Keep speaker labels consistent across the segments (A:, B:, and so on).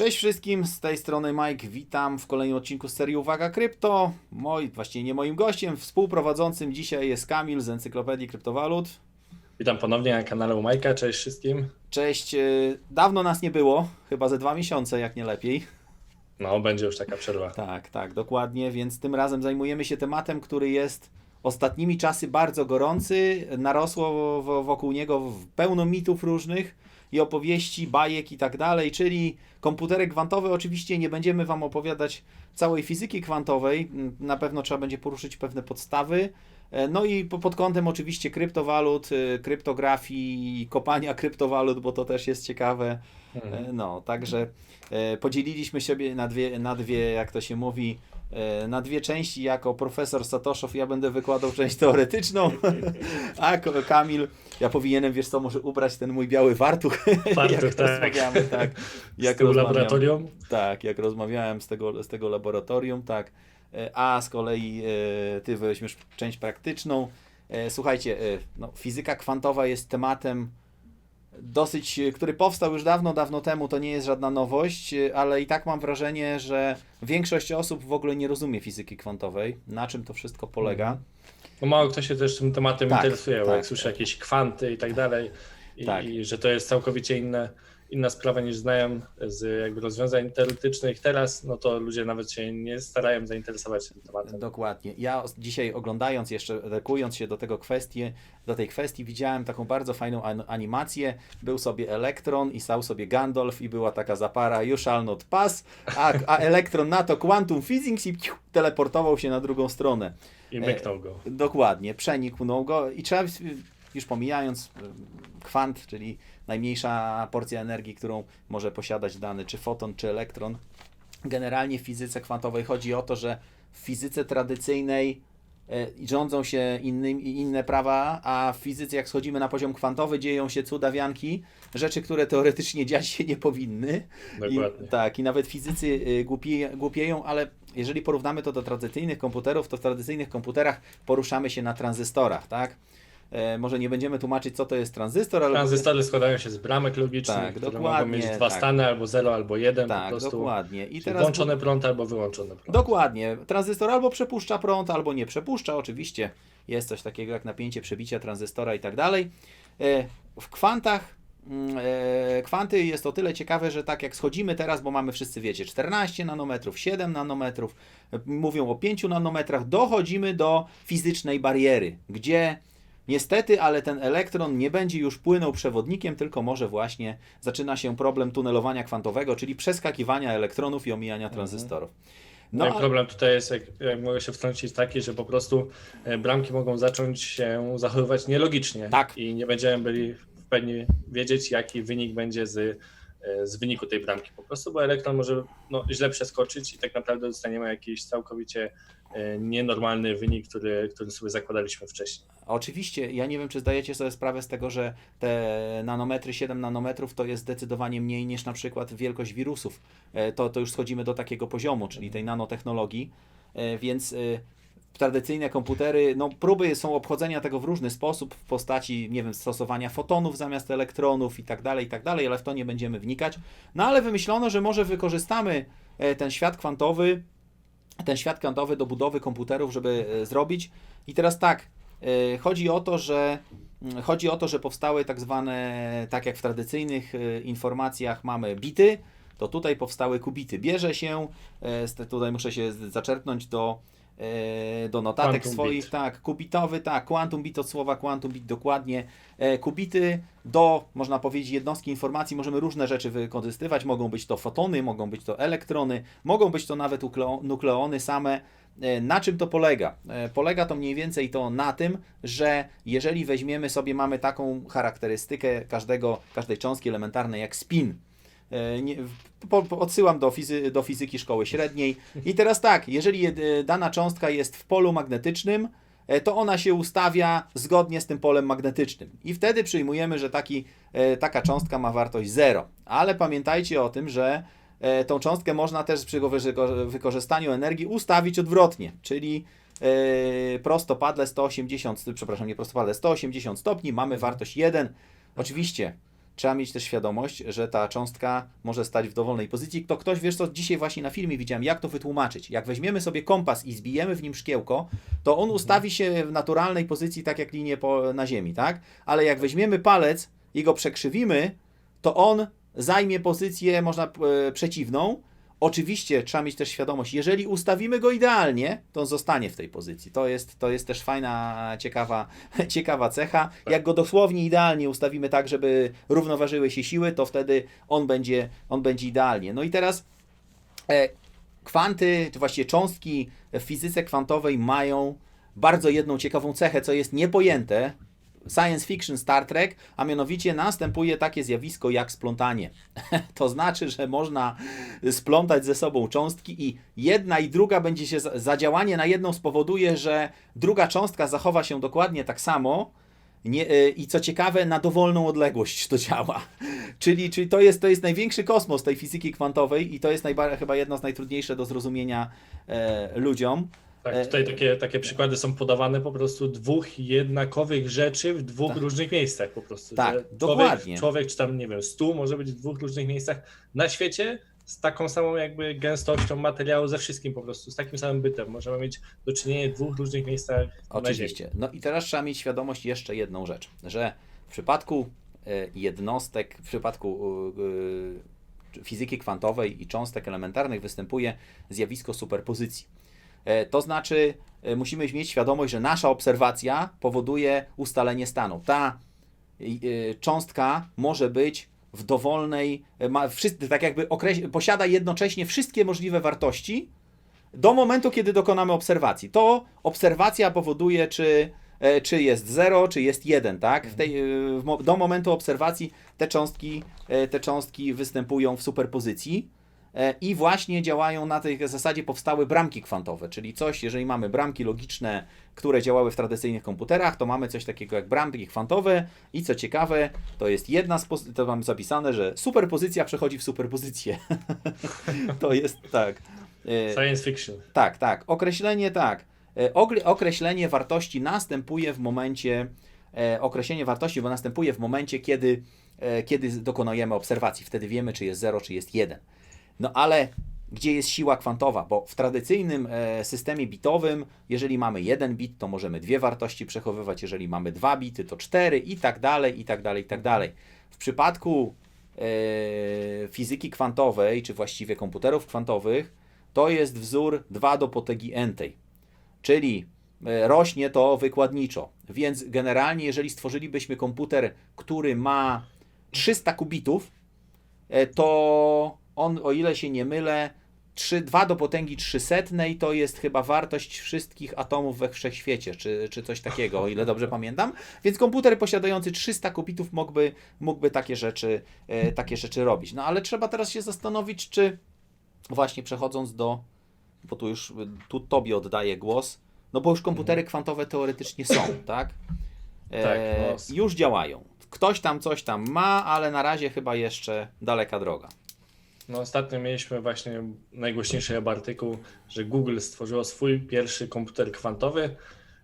A: Cześć wszystkim, z tej strony Mike, witam w kolejnym odcinku z serii Uwaga Krypto. Moi, właściwie nie moim gościem, współprowadzącym dzisiaj jest Kamil z Encyklopedii Kryptowalut.
B: Witam ponownie na kanale u Majka, cześć wszystkim.
A: Cześć, e, dawno nas nie było, chyba ze dwa miesiące, jak nie lepiej.
B: No, będzie już taka przerwa.
A: Tak, tak, dokładnie, więc tym razem zajmujemy się tematem, który jest ostatnimi czasy bardzo gorący. Narosło wo- wokół niego pełno mitów różnych i opowieści, bajek i tak dalej, czyli komputery kwantowe. Oczywiście nie będziemy Wam opowiadać całej fizyki kwantowej, m, na pewno trzeba będzie poruszyć pewne podstawy. E, No i po- pod kątem oczywiście kryptowalut, y, kryptografii, kopania kryptowalut, bo to też jest ciekawe.
B: Mhm.
A: E, No, także e, podzieliliśmy siebie na dwie, na dwie, jak to się mówi, e, na dwie części. Jako profesor Satoszow ja będę wykładał część teoretyczną, a Kamil, ja powinienem, wiesz co, może ubrać ten mój biały fartuch,
B: Fartuch,
A: jak
B: tak.
A: rozmawiamy, tak.
B: Jak z laboratorium.
A: Tak, jak rozmawiałem z tego, z tego laboratorium, tak. E, A z kolei e, ty weźmiesz część praktyczną. E, Słuchajcie, e, no, fizyka kwantowa jest tematem dosyć, który powstał już dawno, dawno temu, to nie jest żadna nowość, ale i tak mam wrażenie, że większość osób w ogóle nie rozumie fizyki kwantowej, na czym to wszystko polega.
B: No mało kto się też tym tematem
A: Tak,
B: interesuje,
A: tak,
B: jak słyszy jakieś kwanty i tak dalej, i,
A: Tak.
B: i że to jest całkowicie inne, inna sprawa niż znają z jakby rozwiązań teoretycznych teraz, no to ludzie nawet się nie starają zainteresować tym tematem.
A: Dokładnie. Ja dzisiaj oglądając jeszcze, rekując się do tego kwestii, do tej kwestii, widziałem taką bardzo fajną an- animację. Był sobie Elektron i stał sobie Gandalf i była taka zapara You shall not pass, a, a Elektron na to Quantum Physics i ciu, teleportował się na drugą stronę.
B: I myknął go.
A: Dokładnie, przeniknął go i trzeba, już pomijając y, kwant, czyli najmniejsza porcja energii, którą może posiadać dany, czy foton, czy elektron. Generalnie w fizyce kwantowej chodzi o to, że w fizyce tradycyjnej e, rządzą się inne prawa, a w fizyce jak schodzimy na poziom kwantowy dzieją się cudawianki, rzeczy, które teoretycznie dziać się nie powinny.
B: Dokładnie.
A: I, tak, i nawet fizycy y, głupie, głupieją, ale jeżeli porównamy to do tradycyjnych komputerów, to w tradycyjnych komputerach poruszamy się na tranzystorach, tak? E, może nie będziemy tłumaczyć, co to jest tranzystor, ale...
B: Tranzystory składają się z bramek logicznych,
A: Tak,
B: które
A: dokładnie,
B: mogą mieć dwa
A: tak.
B: stany, albo 0, albo 1 po
A: Tak, dokładnie. I teraz...
B: włączony prąd albo wyłączony prąd.
A: Dokładnie. Tranzystor albo przepuszcza prąd, albo nie przepuszcza. Oczywiście jest coś takiego jak napięcie przebicia tranzystora i tak dalej. E, W kwantach mm, e, kwanty jest o tyle ciekawe, że tak jak schodzimy teraz, bo mamy wszyscy wiecie 14 nanometrów, 7 nanometrów, mówią o 5 nanometrach, dochodzimy do fizycznej bariery, gdzie Niestety, ale ten elektron nie będzie już płynął przewodnikiem, tylko może właśnie zaczyna się problem tunelowania kwantowego, czyli przeskakiwania elektronów i omijania tranzystorów.
B: No,
A: No,
B: problem tutaj jest, jak, jak mogę się wtrącić, taki, że po prostu e, bramki mogą zacząć się zachowywać nielogicznie.
A: Tak.
B: I nie będziemy byli w pełni wiedzieć, jaki wynik będzie z, z wyniku tej bramki. Po prostu, bo elektron może no, źle przeskoczyć i tak naprawdę dostaniemy jakiś całkowicie e, nienormalny wynik, który, który sobie zakładaliśmy wcześniej.
A: Oczywiście, ja nie wiem, czy zdajecie sobie sprawę z tego, że te nanometry, 7 nanometrów to jest zdecydowanie mniej niż na przykład wielkość wirusów. E, To, to już schodzimy do takiego poziomu, czyli tej nanotechnologii, E, więc e, tradycyjne komputery, no próby są obchodzenia tego w różny sposób, w postaci, nie wiem, stosowania fotonów zamiast elektronów i tak dalej, i tak dalej, ale w to nie będziemy wnikać. No ale wymyślono, że może wykorzystamy e, ten świat kwantowy, ten świat kwantowy do budowy komputerów, żeby e, zrobić. I teraz tak, e, chodzi o to, że mm, chodzi o to, że powstały tak zwane, tak jak w tradycyjnych informacjach mamy bity, to tutaj powstały kubity. Bierze się, tutaj muszę się zaczerpnąć do do notatek
B: Quantum
A: swoich,
B: bit.
A: tak, kubitowy, tak, quantum bit od słowa quantum bit dokładnie. E, kubity do, można powiedzieć, jednostki informacji możemy różne rzeczy wykorzystywać. Mogą być to fotony, mogą być to elektrony, mogą być to nawet ukleo- nukleony same. E, Na czym to polega? E, Polega to mniej więcej to na tym, że jeżeli weźmiemy sobie, mamy taką charakterystykę każdego, każdej cząstki elementarnej jak spin. E, Nie, po, po, odsyłam do, fizy, do fizyki szkoły średniej. I teraz tak, jeżeli e, dana cząstka jest w polu magnetycznym, e, to ona się ustawia zgodnie z tym polem magnetycznym. I wtedy przyjmujemy, że taki, taka cząstka ma wartość 0. Ale pamiętajcie o tym, że tą cząstkę można też przy wyko- wykorzystaniu energii ustawić odwrotnie, czyli prostopadle 180, przepraszam, nie prostopadle, 180 stopni, mamy wartość 1. Oczywiście trzeba mieć też świadomość, że ta cząstka może stać w dowolnej pozycji. To ktoś, wiesz co, dzisiaj właśnie na filmie widziałem, jak to wytłumaczyć. Jak weźmiemy sobie kompas i zbijemy w nim szkiełko, to on ustawi się w naturalnej pozycji, tak jak linie po, na ziemi, tak? Ale jak weźmiemy palec i go przekrzywimy, to on zajmie pozycję, można e, przeciwną. Oczywiście trzeba mieć też świadomość, jeżeli ustawimy go idealnie, to on zostanie w tej pozycji. To jest, to jest też fajna, ciekawa, ciekawa cecha. Jak go dosłownie idealnie ustawimy tak, żeby równoważyły się siły, to wtedy on będzie, on będzie idealnie. No i teraz e, kwanty, czy właściwie cząstki w fizyce kwantowej mają bardzo jedną ciekawą cechę, co jest niepojęte. Science fiction Star Trek, a mianowicie następuje takie zjawisko jak splątanie. to znaczy, że można splątać ze sobą cząstki i jedna i druga będzie się, za- zadziałanie na jedną spowoduje, że druga cząstka zachowa się dokładnie tak samo, nie, y, I co ciekawe, na dowolną odległość to działa. Czyli, czyli to, jest, to jest największy kosmos tej fizyki kwantowej i to jest chyba jedno z najtrudniejsze do zrozumienia e, ludziom. E,
B: Tak, tutaj takie, takie przykłady są podawane po prostu dwóch jednakowych rzeczy w dwóch
A: Tak.
B: różnych miejscach po prostu.
A: Tak,
B: że
A: dokładnie.
B: Człowiek, człowiek, czy tam, nie wiem, stół może być w dwóch różnych miejscach na świecie z taką samą jakby gęstością materiału ze wszystkim po prostu, z takim samym bytem. Możemy mieć do czynienia w dwóch różnych miejscach.
A: Oczywiście. No i teraz trzeba mieć świadomość jeszcze jedną rzecz, że w przypadku e, jednostek, w przypadku e, e, fizyki kwantowej i cząstek elementarnych występuje zjawisko superpozycji. E, To znaczy, e, musimy mieć świadomość, że nasza obserwacja powoduje ustalenie stanu. Ta e, cząstka może być w dowolnej, ma wszyscy, tak jakby okreś- posiada jednocześnie wszystkie możliwe wartości, do momentu, kiedy dokonamy obserwacji. To obserwacja powoduje, czy, czy jest 0, czy jest 1, tak? W tej, w, do momentu obserwacji te cząstki, te cząstki występują w superpozycji i właśnie działają na tej zasadzie powstały bramki kwantowe, czyli coś, jeżeli mamy bramki logiczne, które działały w tradycyjnych komputerach, to mamy coś takiego jak bramki kwantowe i co ciekawe, to jest jedna z, pos- to mam zapisane, że superpozycja przechodzi w superpozycję. to jest tak. E,
B: Science fiction.
A: tak, tak. Określenie tak. E, Określenie wartości następuje w momencie, e, określenie wartości następuje w momencie, kiedy, e, kiedy dokonujemy obserwacji. Wtedy wiemy, czy jest 0, czy jest 1. No ale gdzie jest siła kwantowa? Bo w tradycyjnym e, systemie bitowym, jeżeli mamy jeden bit, to możemy dwie wartości przechowywać, jeżeli mamy dwa bity, to cztery i tak dalej, i tak dalej, i tak dalej. W przypadku e, fizyki kwantowej, czy właściwie komputerów kwantowych, to jest wzór 2 do potęgi n-tej, czyli e, rośnie to wykładniczo. Więc generalnie, jeżeli stworzylibyśmy komputer, który ma 300 kubitów, to on, o ile się nie mylę, 3, 2 do potęgi 300 to jest chyba wartość wszystkich atomów we wszechświecie, czy, czy coś takiego, o ile dobrze pamiętam. Więc komputer posiadający 300 kubitów mógłby, mógłby takie, rzeczy, e, takie rzeczy robić. No ale trzeba teraz się zastanowić, czy właśnie przechodząc do, bo tu już tu tobie oddaję głos, no bo już komputery kwantowe teoretycznie są, tak? E,
B: Tak, no.
A: Już działają. Ktoś tam coś tam ma, ale na razie chyba jeszcze daleka droga.
B: No ostatnio mieliśmy właśnie najgłośniejszy chyba artykuł, że Google stworzyło swój pierwszy komputer kwantowy.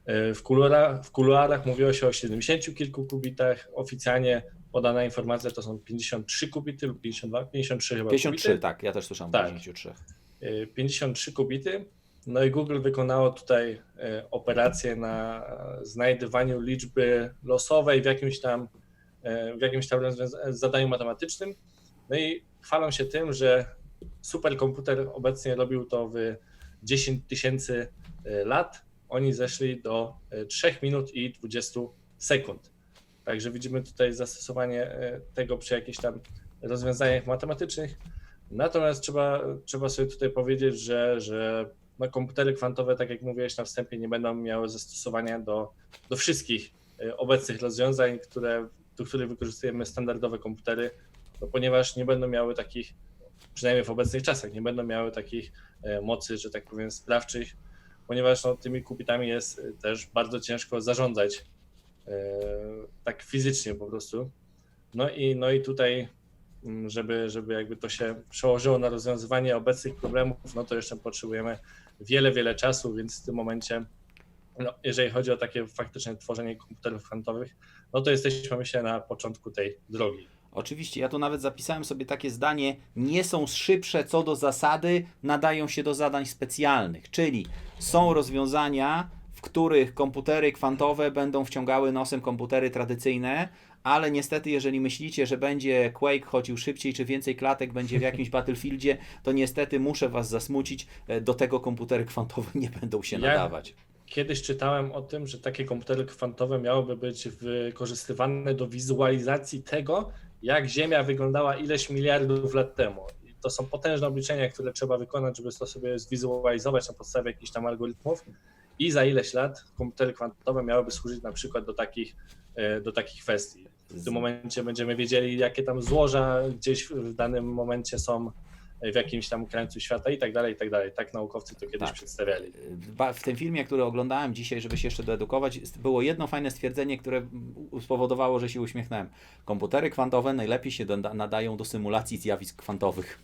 B: E, W, kuluara, w kuluarach mówiło się o 70 kilku kubitach. Oficjalnie podana informacja to są 53 kubity lub 52, 53 chyba
A: 53,
B: kubity.
A: tak, ja też słyszałem
B: Tak.
A: 53.
B: E, 53 kubity. No i Google wykonało tutaj e, operację na znajdywaniu liczby losowej w jakimś tam, e, w jakimś tam zadaniu matematycznym. No i chwalą się tym, że superkomputer obecnie robił to w 10 tysięcy e, lat. Oni zeszli do e, 3 minut i 20 sekund. Także widzimy tutaj zastosowanie e, tego przy jakichś tam rozwiązaniach matematycznych. Natomiast trzeba, trzeba sobie tutaj powiedzieć, że, że no komputery kwantowe, tak jak mówiłeś na wstępie, nie będą miały zastosowania do, do wszystkich e, obecnych rozwiązań, które, do których wykorzystujemy standardowe komputery, no ponieważ nie będą miały takich, przynajmniej w obecnych czasach, nie będą miały takich e, mocy, że tak powiem, sprawczych, ponieważ no, tymi kubitami jest e, też bardzo ciężko zarządzać e, tak fizycznie po prostu. No i, no i tutaj, mm, żeby, żeby jakby to się przełożyło na rozwiązywanie obecnych problemów, no to jeszcze potrzebujemy wiele, wiele czasu, więc w tym momencie, no, jeżeli chodzi o takie faktyczne tworzenie komputerów kwantowych, no to jesteśmy myślę na początku tej drogi.
A: Oczywiście, ja tu nawet zapisałem sobie takie zdanie, nie są szybsze co do zasady, nadają się do zadań specjalnych, czyli są rozwiązania, w których komputery kwantowe będą wciągały nosem komputery tradycyjne, ale niestety, jeżeli myślicie, że będzie Quake chodził szybciej, czy więcej klatek będzie w jakimś Battlefieldzie, to niestety muszę Was zasmucić, e, do tego komputery kwantowe nie będą się
B: Ja-
A: nadawać.
B: Kiedyś czytałem o tym, że takie komputery kwantowe miałyby być wykorzystywane do wizualizacji tego, jak Ziemia wyglądała ileś miliardów lat temu. I to są potężne obliczenia, które trzeba wykonać, żeby to sobie zwizualizować na podstawie jakichś tam algorytmów. I za ileś lat komputery kwantowe miałyby służyć na przykład do takich, e, do takich kwestii. W tym momencie będziemy wiedzieli, jakie tam złoża gdzieś w danym momencie są w jakimś tam krańcu świata i tak dalej, i tak dalej. Tak naukowcy to kiedyś
A: Tak.
B: przedstawiali.
A: W tym filmie, który oglądałem dzisiaj, żeby się jeszcze doedukować, było jedno fajne stwierdzenie, które spowodowało, że się uśmiechnąłem. Komputery kwantowe najlepiej się nadają do symulacji zjawisk kwantowych.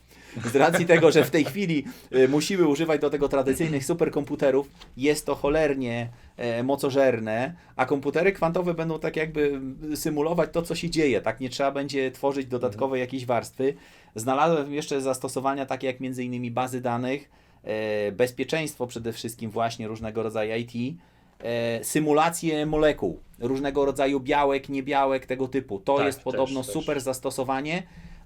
A: Z racji tego, że w tej chwili y, musimy używać do tego tradycyjnych superkomputerów, jest to cholernie e, mocożerne, a komputery kwantowe będą tak jakby symulować to, co się dzieje. Tak nie trzeba będzie tworzyć dodatkowe jakieś warstwy. Znalazłem jeszcze zastosowania takie jak między innymi bazy danych, e, bezpieczeństwo przede wszystkim właśnie różnego rodzaju IT, e, symulacje molekuł, różnego rodzaju białek, niebiałek, tego typu. To
B: Tak,
A: jest
B: też,
A: podobno
B: też.
A: super zastosowanie,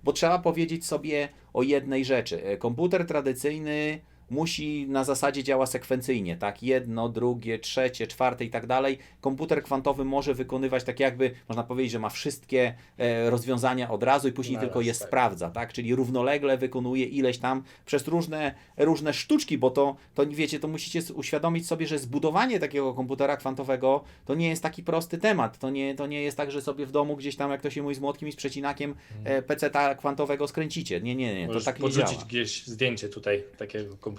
A: bo trzeba powiedzieć sobie o jednej rzeczy. E, Komputer tradycyjny musi na zasadzie działa sekwencyjnie, tak? Jedno, drugie, trzecie, czwarte i tak dalej. Komputer kwantowy może wykonywać tak jakby, można powiedzieć, że ma wszystkie e, rozwiązania od razu i później
B: Naraz,
A: tylko je
B: tak.
A: sprawdza, tak? Czyli równolegle wykonuje ileś tam przez różne, różne sztuczki, bo to, to wiecie, to musicie uświadomić sobie, że zbudowanie takiego komputera kwantowego to nie jest taki prosty temat. To nie, to nie jest tak, że sobie w domu gdzieś tam, jak to się mówi, z młotkiem i z przecinakiem e, PC-ta kwantowego skręcicie. Nie, nie, nie, to
B: Możesz
A: tak nie działa.
B: gdzieś zdjęcie tutaj takiego komputera.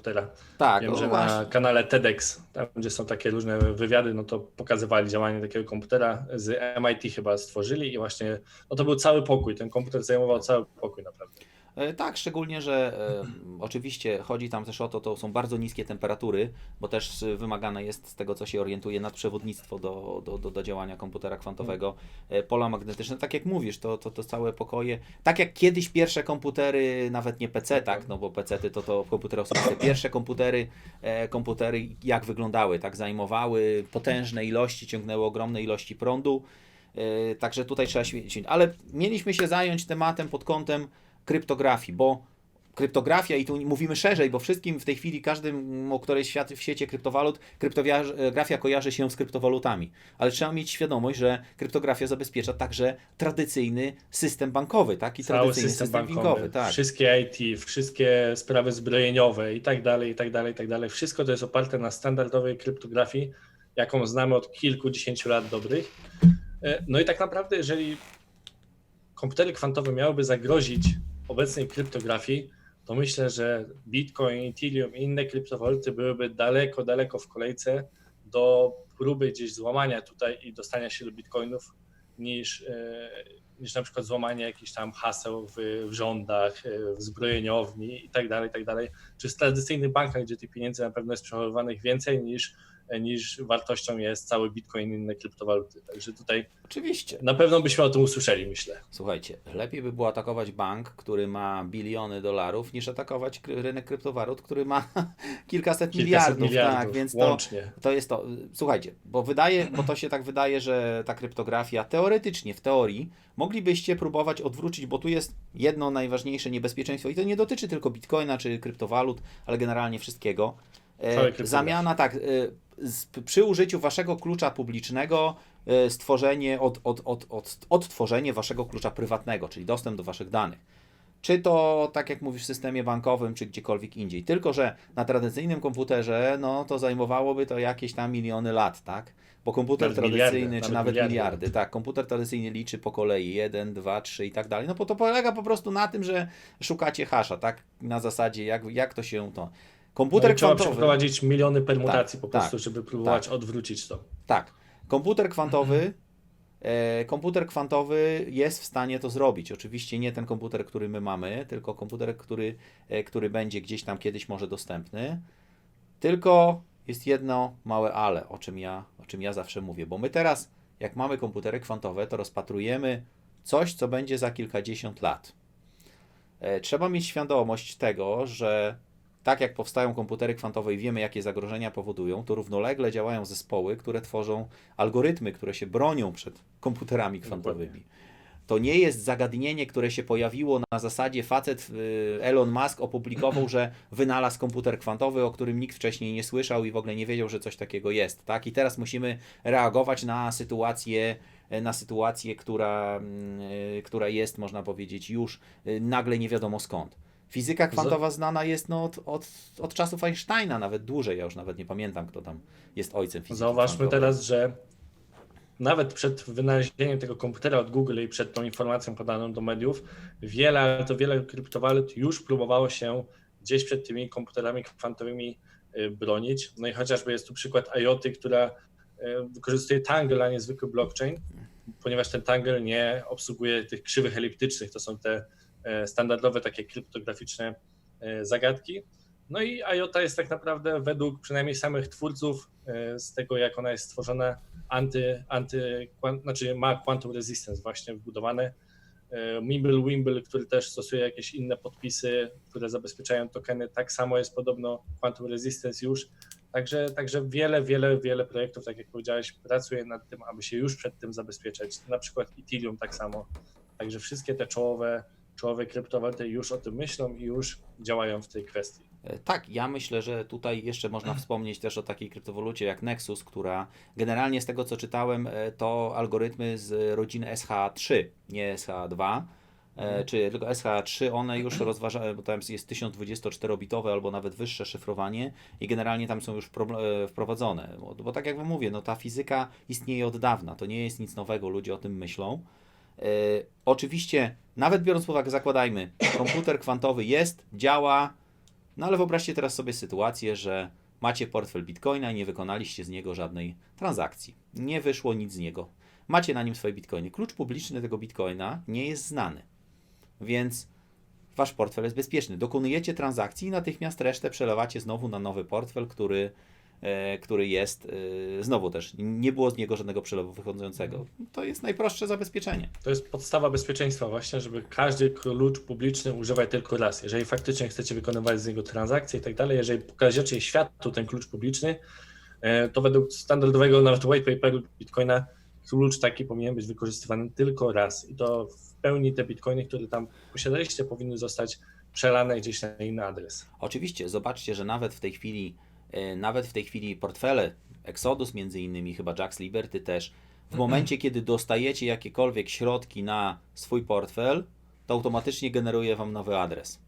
A: Tak,
B: Wiem,
A: no
B: że
A: właśnie.
B: na kanale TEDx, tam gdzie są takie różne wywiady, no to pokazywali działanie takiego komputera z MIT chyba stworzyli i właśnie, no to był cały pokój, ten komputer zajmował cały pokój naprawdę.
A: E, Tak, szczególnie, że e, oczywiście chodzi tam też o to, to są bardzo niskie temperatury, bo też e, wymagane jest z tego, co się orientuje, nadprzewodnictwo do, do, do, do działania komputera kwantowego, e, pola magnetyczne. Tak jak mówisz, to, to, to całe pokoje, tak jak kiedyś pierwsze komputery, nawet nie PC, tak, no bo PC to, to komputery osobiste, pierwsze komputery, e, komputery jak wyglądały, tak, zajmowały potężne ilości, ciągnęły ogromne ilości prądu, e, także tutaj trzeba świecić. Ale mieliśmy się zająć tematem pod kątem kryptografii, bo kryptografia, i tu mówimy szerzej, bo wszystkim w tej chwili, każdym, o której świat w świecie kryptowalut, kryptografia kojarzy się z kryptowalutami. Ale trzeba mieć świadomość, że kryptografia zabezpiecza także tradycyjny system bankowy, tak? I
B: Cały
A: tradycyjny
B: system
A: system
B: bankowy,
A: bankowy, tak.
B: wszystkie IT, wszystkie sprawy zbrojeniowe i tak dalej, i tak dalej, i tak dalej. Wszystko to jest oparte na standardowej kryptografii, jaką znamy od kilkudziesięciu lat dobrych. E, No i tak naprawdę, jeżeli komputery kwantowe miałyby zagrozić obecnej kryptografii, to myślę, że Bitcoin, Ethereum i inne kryptowaluty byłyby daleko, daleko w kolejce do próby gdzieś złamania tutaj i dostania się do bitcoinów niż, e, niż na przykład złamanie jakichś tam haseł w, w rządach, e, w zbrojeniowni i tak dalej, tak dalej. Czy w tradycyjnych bankach, gdzie tych pieniędzy na pewno jest przechowywanych więcej niż, niż wartością jest cały bitcoin i inne kryptowaluty. Także tutaj
A: Oczywiście.
B: na pewno byśmy o tym usłyszeli, myślę.
A: Słuchajcie, lepiej by było atakować bank, który ma biliony dolarów, niż atakować rynek kryptowalut, który ma kilkaset,
B: Kilkaset
A: miliardów,
B: miliardów
A: tak, więc to,
B: łącznie.
A: to jest to. Słuchajcie, bo wydaje, bo to się tak wydaje, że ta kryptografia teoretycznie, w teorii, moglibyście próbować odwrócić, bo tu jest jedno najważniejsze niebezpieczeństwo i to nie dotyczy tylko bitcoina czy kryptowalut, ale generalnie wszystkiego. E, zamiana, tak, e, przy użyciu waszego klucza publicznego e, stworzenie, od, od, od, od, odtworzenie waszego klucza prywatnego, czyli dostęp do waszych danych. Czy to, tak jak mówisz, w systemie bankowym, czy gdziekolwiek indziej. Tylko, że na tradycyjnym komputerze, no to zajmowałoby to jakieś tam miliony lat, tak? Bo komputer
B: Nawet
A: tradycyjny,
B: miliardy,
A: czy
B: nawet
A: nawet
B: miliardy.
A: miliardy, tak, komputer tradycyjny liczy po kolei 1, 2, 3 i tak dalej. No bo to polega po prostu na tym, że szukacie hasza, tak? Na zasadzie, jak, jak to się to... Komputer
B: no trzeba
A: kwantowy...
B: przeprowadzić miliony permutacji
A: Tak,
B: po prostu,
A: tak,
B: żeby próbować
A: tak.
B: odwrócić to.
A: Tak. Komputer kwantowy. E, komputer kwantowy jest w stanie to zrobić. Oczywiście nie ten komputer, który my mamy, tylko komputer, który, e, który będzie gdzieś tam kiedyś może dostępny. Tylko jest jedno małe ale, o czym ja, o czym ja zawsze mówię, bo my teraz, jak mamy komputery kwantowe, to rozpatrujemy coś, co będzie za kilkadziesiąt lat. E, Trzeba mieć świadomość tego, że tak jak powstają komputery kwantowe i wiemy, jakie zagrożenia powodują, to równolegle działają zespoły, które tworzą algorytmy, które się bronią przed komputerami kwantowymi. To nie jest zagadnienie, które się pojawiło na zasadzie facet y, Elon Musk opublikował, że wynalazł komputer kwantowy, o którym nikt wcześniej nie słyszał i w ogóle nie wiedział, że coś takiego jest. Tak? I teraz musimy reagować na sytuację, na sytuację która, mm, y, która jest, można powiedzieć, już y, nagle nie wiadomo skąd. Fizyka kwantowa znana jest no, od, od, od czasów Einsteina, nawet dłużej. Ja już nawet nie pamiętam, kto tam jest ojcem fizyki
B: Zauważmy
A: kwantowej.
B: teraz, że nawet przed wynalezieniem tego komputera od Google i przed tą informacją podaną do mediów, wiele, ale to wiele kryptowalut już próbowało się gdzieś przed tymi komputerami kwantowymi y, bronić. No i chociażby jest tu przykład IoT, która y, wykorzystuje Tangle, a nie zwykły blockchain, ponieważ ten Tangle nie obsługuje tych krzywych eliptycznych, to są te standardowe takie kryptograficzne e, zagadki. No i IOTA jest tak naprawdę według przynajmniej samych twórców e, z tego, jak ona jest stworzona, anty, anty znaczy ma quantum resistance właśnie wbudowane. E, Mimble Wimble, który też stosuje jakieś inne podpisy, które zabezpieczają tokeny, tak samo jest podobno quantum resistance już. Także, także wiele, wiele, wiele projektów, tak jak powiedziałeś, pracuje nad tym, aby się już przed tym zabezpieczać. Na przykład Ethereum tak samo. Także wszystkie te czołowe, czołowe kryptowaluty już o tym myślą i już działają w tej kwestii.
A: E, Tak, ja myślę, że tutaj jeszcze można wspomnieć też o takiej kryptowalucie jak Nexus, która generalnie z tego co czytałem, e, to algorytmy z rodziny SH3, nie SH2, e, czy tylko SH3, one już rozważają, bo tam jest 1024-bitowe albo nawet wyższe szyfrowanie i generalnie tam są już wprowadzone. Bo, bo tak jak mówię, no ta fizyka istnieje od dawna, to nie jest nic nowego, ludzie o tym myślą. E, oczywiście, nawet biorąc pod uwagę, zakładajmy, komputer kwantowy jest, działa, no ale wyobraźcie teraz sobie sytuację, że macie portfel bitcoina i nie wykonaliście z niego żadnej transakcji. Nie wyszło nic z niego. Macie na nim swoje bitcoiny. Klucz publiczny tego bitcoina nie jest znany. Więc wasz portfel jest bezpieczny. Dokonujecie transakcji i natychmiast resztę przelewacie znowu na nowy portfel, który, który jest e, znowu też. Nie było z niego żadnego przelewu wychodzącego. To jest najprostsze zabezpieczenie.
B: To jest podstawa bezpieczeństwa właśnie, żeby każdy klucz publiczny używać tylko raz. Jeżeli faktycznie chcecie wykonywać z niego transakcje i tak dalej, jeżeli pokażecie światu ten klucz publiczny, e, to według standardowego nawet white paperu Bitcoina klucz taki powinien być wykorzystywany tylko raz i to w pełni te bitcoiny, które tam posiadaliście powinny zostać przelane gdzieś na inny adres.
A: Oczywiście, zobaczcie, że nawet w tej chwili, e, nawet w tej chwili portfele Exodus między innymi, chyba Jax Liberty też, w momencie, kiedy dostajecie jakiekolwiek środki na swój portfel, to automatycznie generuje Wam nowy adres.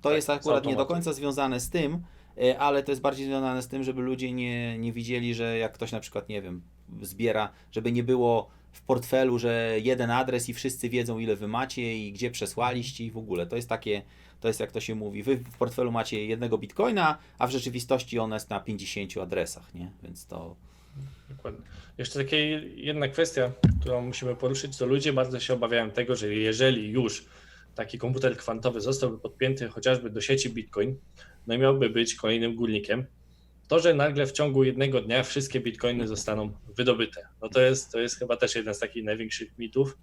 A: To
B: Tak,
A: jest akurat nie do końca związane z tym, e, ale to jest bardziej związane z tym, żeby ludzie nie, nie widzieli, że jak ktoś na przykład, nie wiem, zbiera, żeby nie było w portfelu, że jeden adres i wszyscy wiedzą, ile wy macie i gdzie przesłaliście i w ogóle. To jest takie, to jest jak to się mówi, wy w portfelu macie jednego bitcoina, a w rzeczywistości on jest na 50 adresach, nie? Więc to...
B: Dokładnie. Jeszcze taka jedna kwestia, którą musimy poruszyć, to ludzie bardzo się obawiają tego, że jeżeli już taki komputer kwantowy zostałby podpięty chociażby do sieci Bitcoin, no i miałby być kolejnym górnikiem, to, że nagle w ciągu jednego dnia wszystkie bitcoiny zostaną wydobyte. No to jest, to jest chyba też jeden z takich największych mitów.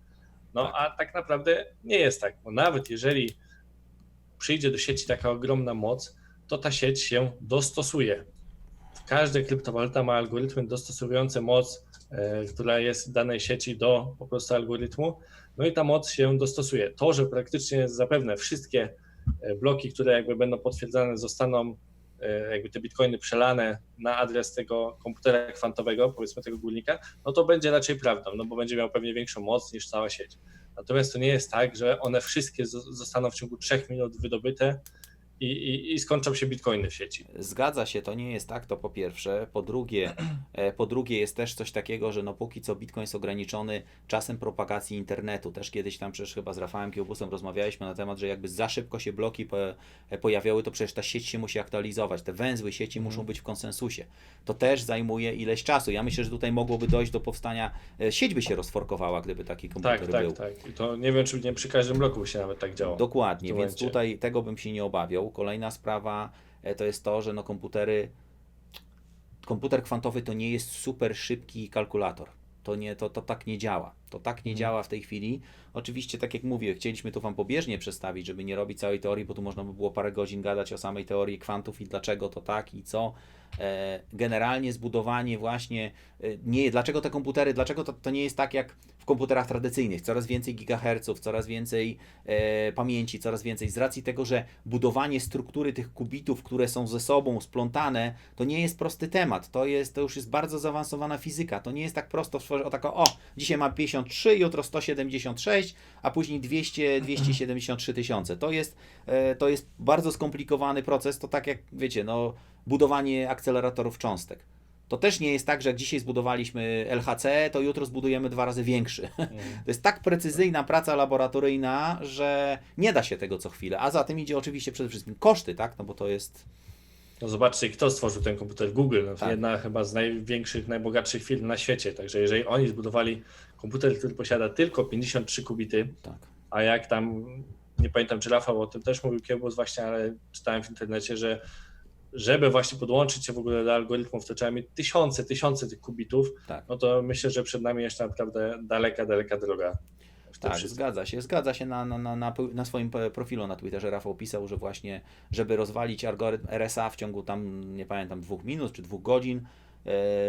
B: No
A: Tak.
B: a tak naprawdę nie jest tak, bo nawet jeżeli przyjdzie do sieci taka ogromna moc, to ta sieć się dostosuje. Każda kryptowaluta ma algorytmy dostosowujące moc, e, która jest w danej sieci do po prostu algorytmu, no i ta moc się dostosuje. To, że praktycznie zapewne wszystkie e, bloki, które jakby będą potwierdzane, zostaną e, jakby te bitcoiny przelane na adres tego komputera kwantowego, powiedzmy tego górnika, no to będzie raczej prawdą, no bo będzie miał pewnie większą moc niż cała sieć. Natomiast to nie jest tak, że one wszystkie zo- zostaną w ciągu 3 minut wydobyte i, i, i skończą się bitcoiny w sieci.
A: Zgadza się, to nie jest tak, to po pierwsze. Po drugie, e, po drugie jest też coś takiego, że no póki co Bitcoin jest ograniczony czasem propagacji internetu. Też kiedyś tam przecież chyba z Rafałem Kiełbusem rozmawialiśmy na temat, że jakby za szybko się bloki po, e, pojawiały, to przecież ta sieć się musi aktualizować. Te węzły sieci muszą być w konsensusie. To też zajmuje ileś czasu. Ja myślę, że tutaj mogłoby dojść do powstania, e, sieć by się rozforkowała, gdyby taki komputer
B: Tak,
A: był.
B: tak, tak. I to nie wiem, czy nie przy każdym bloku by się nawet tak działo.
A: Dokładnie, więc tutaj tego bym się nie obawiał. Kolejna sprawa e, to jest to, że no komputery, komputer kwantowy to nie jest super szybki kalkulator. To, nie, to, to tak nie działa. To tak nie
B: Mhm.
A: działa w tej chwili. Oczywiście, tak jak mówię, chcieliśmy tu Wam pobieżnie przedstawić, żeby nie robić całej teorii, bo tu można by było parę godzin gadać o samej teorii kwantów i dlaczego to tak i co. E, Generalnie zbudowanie właśnie, e, nie, dlaczego te komputery, dlaczego to, to nie jest tak jak w komputerach tradycyjnych, coraz więcej gigaherców, coraz więcej e, pamięci, coraz więcej, z racji tego, że budowanie struktury tych kubitów, które są ze sobą splątane, to nie jest prosty temat, to, jest, to już jest bardzo zaawansowana fizyka, to nie jest tak prosto, o tako, o, dzisiaj mam 53, jutro 176, a później 200, 273 tysiące, to jest, e, to jest bardzo skomplikowany proces, to tak jak, wiecie, no, budowanie akceleratorów cząstek. To też nie jest tak, że jak dzisiaj zbudowaliśmy LHC, to jutro zbudujemy dwa razy większy. To jest tak precyzyjna praca laboratoryjna, że nie da się tego co chwilę. A za tym idzie oczywiście przede wszystkim koszty, tak? No bo to jest.
B: No zobaczcie, kto stworzył ten komputer. Google, no,
A: Tak.
B: jedna chyba z największych, najbogatszych firm na świecie. Także jeżeli oni zbudowali komputer, który posiada tylko 53 kubity,
A: Tak.
B: a jak tam, nie pamiętam czy Rafał o tym też mówił kiedyś właśnie, ale czytałem w internecie, że żeby właśnie podłączyć się w ogóle do algorytmów, to trzeba mieć tysiące, tysiące tych kubitów,
A: Tak.
B: no to myślę, że przed nami jeszcze naprawdę daleka, daleka droga.
A: Tak,
B: wszystkim.
A: zgadza się. Zgadza się na, na, na, na, swoim profilu na Twitterze. Rafał pisał, że właśnie, żeby rozwalić algorytm RSA w ciągu tam, nie pamiętam, dwóch minut czy dwóch godzin,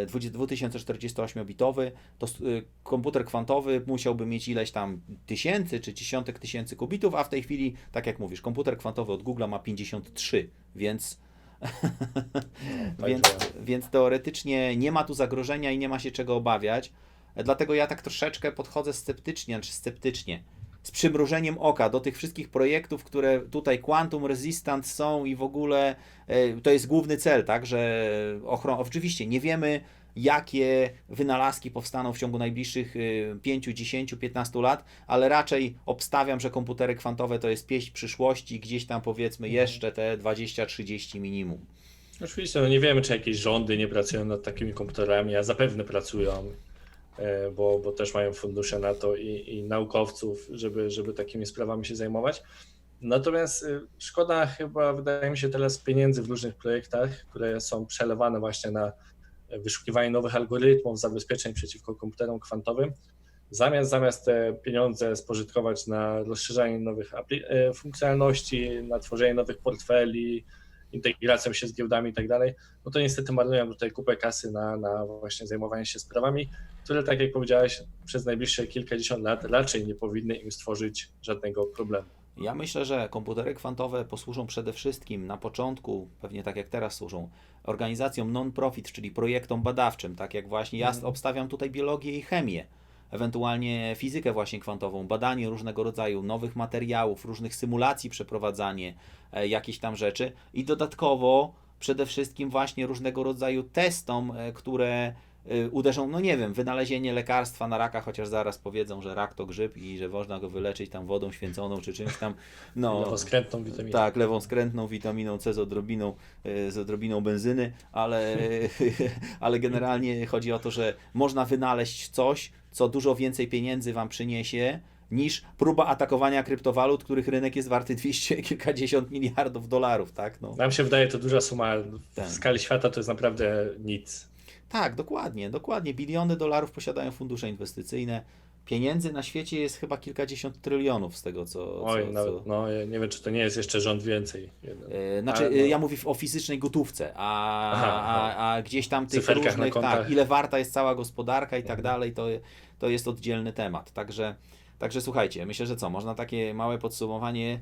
A: 2048-bitowy, to s- y, komputer kwantowy musiałby mieć ileś tam tysięcy czy dziesiątek tysięcy kubitów, a w tej chwili, tak jak mówisz, komputer kwantowy od Google ma 53, więc
B: No,
A: więc,
B: także-
A: więc teoretycznie nie ma tu zagrożenia i nie ma się czego obawiać. Dlatego ja tak troszeczkę podchodzę sceptycznie, czy sceptycznie, z przymrużeniem oka do tych wszystkich projektów, które tutaj Quantum Resistant są i w ogóle e, to jest główny cel, tak, że ochron... oczywiście nie wiemy, jakie wynalazki powstaną w ciągu najbliższych y, 5, 10, 15 lat, ale raczej obstawiam, że komputery kwantowe to jest pieśń przyszłości, gdzieś tam powiedzmy
B: Mhm.
A: jeszcze te 20-30 minimum.
B: Oczywiście, no nie wiemy, czy jakieś rządy nie pracują nad takimi komputerami, a zapewne pracują, bo, bo też mają fundusze na to i, i naukowców, żeby, żeby takimi sprawami się zajmować. Natomiast y, szkoda chyba, wydaje mi się, teraz pieniędzy w różnych projektach, które są przelewane właśnie na wyszukiwanie nowych algorytmów, zabezpieczeń przeciwko komputerom kwantowym, zamiast, zamiast te pieniądze spożytkować na rozszerzanie nowych e, funkcjonalności, na tworzenie nowych portfeli, integracją się z giełdami i tak dalej, no to niestety marnują tutaj kupę kasy na, na właśnie zajmowanie się sprawami, które, tak jak powiedziałeś, przez najbliższe kilkadziesiąt lat raczej nie powinny im stworzyć żadnego problemu.
A: Ja myślę, że komputery kwantowe posłużą przede wszystkim na początku, pewnie tak jak teraz służą, organizacjom non-profit, czyli projektom badawczym, tak jak właśnie ja
B: Mhm.
A: obstawiam tutaj biologię i chemię, ewentualnie fizykę właśnie kwantową, badanie różnego rodzaju nowych materiałów, różnych symulacji przeprowadzanie, e, jakieś tam rzeczy i dodatkowo przede wszystkim właśnie różnego rodzaju testom, e, które y, uderzą, no nie wiem, wynalezienie lekarstwa na raka, chociaż zaraz powiedzą, że rak to grzyb i że można go wyleczyć tam wodą święconą czy czymś tam. No,
B: Lewoskrętną witaminę.
A: tak, lewą skrętną witaminą C z odrobiną, z odrobiną benzyny, ale, ale generalnie chodzi o to, że można wynaleźć coś, co dużo więcej pieniędzy Wam przyniesie, niż próba atakowania kryptowalut, których rynek jest warty 200 kilkadziesiąt miliardów dolarów, tak? No.
B: Nam się wydaje to duża suma,
A: Tak.
B: w skali świata to jest naprawdę nic.
A: Tak, dokładnie, dokładnie. Biliony dolarów posiadają fundusze inwestycyjne. Pieniędzy na świecie jest chyba kilkadziesiąt trylionów z tego, co.
B: Oj,
A: co,
B: nawet,
A: co...
B: no ja nie wiem, czy to nie jest jeszcze rząd więcej.
A: E, Znaczy,
B: A, no.
A: e, ja mówię o fizycznej gotówce, a,
B: Aha,
A: a, a gdzieś tam tych różnych.
B: Mhm.
A: tak, ile warta jest cała gospodarka i tak dalej, to, to jest oddzielny temat. Także, także słuchajcie, myślę, że co, można takie małe podsumowanie,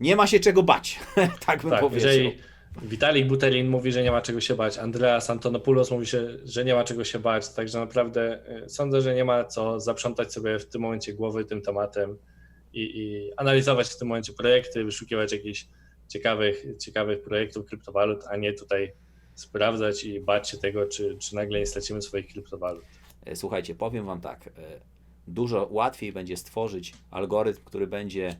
A: nie ma się czego bać, tak bym
B: Tak,
A: powiedział.
B: jeżeli Witalik Buterin mówi, że nie ma czego się bać, Andreas Antonopoulos mówi, się, że nie ma czego się bać, także naprawdę y, sądzę, że nie ma co zaprzątać sobie w tym momencie głowy tym tematem i, i analizować w tym momencie projekty, wyszukiwać jakichś ciekawych, ciekawych projektów kryptowalut, a nie tutaj sprawdzać i bać się tego, czy, czy nagle nie stracimy swoich kryptowalut.
A: E, Słuchajcie, powiem Wam tak. e, Dużo łatwiej będzie stworzyć algorytm, który będzie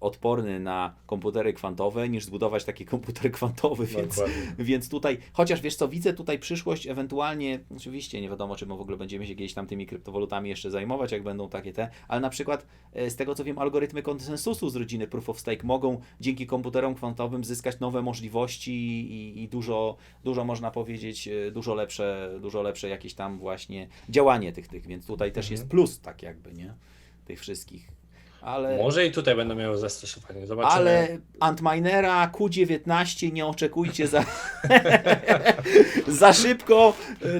A: odporny na komputery kwantowe, niż zbudować taki komputer kwantowy, więc,
B: Dokładnie.
A: więc tutaj, chociaż wiesz co, widzę tutaj przyszłość, ewentualnie, oczywiście nie wiadomo, czy my w ogóle będziemy się gdzieś tam tymi kryptowalutami jeszcze zajmować, jak będą takie te, ale na przykład e, z tego co wiem, algorytmy konsensusu z rodziny Proof of Stake mogą dzięki komputerom kwantowym zyskać nowe możliwości i, i dużo, dużo można powiedzieć, e, dużo lepsze, dużo lepsze jakieś tam właśnie działanie tych, tych, więc tutaj też
B: Mhm.
A: jest plus tak jakby, nie? Tych wszystkich. Ale...
B: Może i tutaj będą miały zastosowanie. Zobaczymy.
A: Ale Antminera Q19 nie oczekujcie za, za szybko,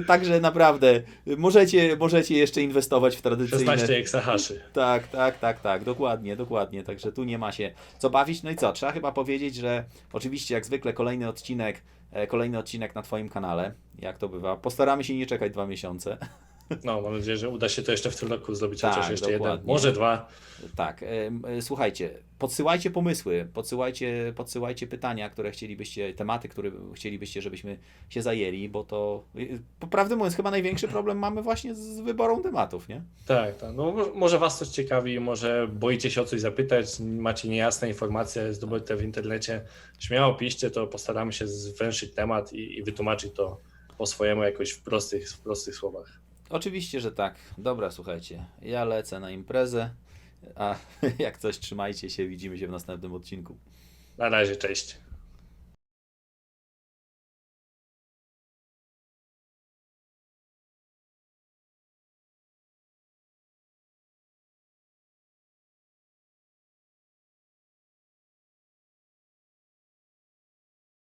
A: także naprawdę możecie, możecie jeszcze inwestować w tradycyjne.
B: 16 exahaszy.
A: Tak, tak, tak, tak, dokładnie, dokładnie, także tu nie ma się co bawić. No i co, trzeba chyba powiedzieć, że oczywiście jak zwykle kolejny odcinek, e, kolejny odcinek na Twoim kanale, jak to bywa. Postaramy się nie czekać dwa miesiące.
B: No, mam nadzieję, że uda się to jeszcze w tym roku zrobić
A: Tak,
B: chociaż jeszcze jeden,
A: dokładnie.
B: może dwa.
A: Tak, e, słuchajcie, podsyłajcie pomysły, podsyłajcie, podsyłajcie pytania, które chcielibyście, tematy, które chcielibyście, żebyśmy się zajęli, bo to, y, po prawdę mówiąc, chyba największy problem mamy właśnie z wyborą tematów, nie?
B: Tak, tak. No, mo- może Was coś ciekawi, może boicie się o coś zapytać, macie niejasne informacje zdobyte w internecie. Śmiało piszcie, to postaramy się zwęszyć temat i, i wytłumaczyć to po swojemu jakoś w prostych, w prostych słowach.
A: Oczywiście, że tak. Dobra, słuchajcie, ja lecę na imprezę, a jak coś trzymajcie się, widzimy się w następnym odcinku.
B: Na razie, cześć.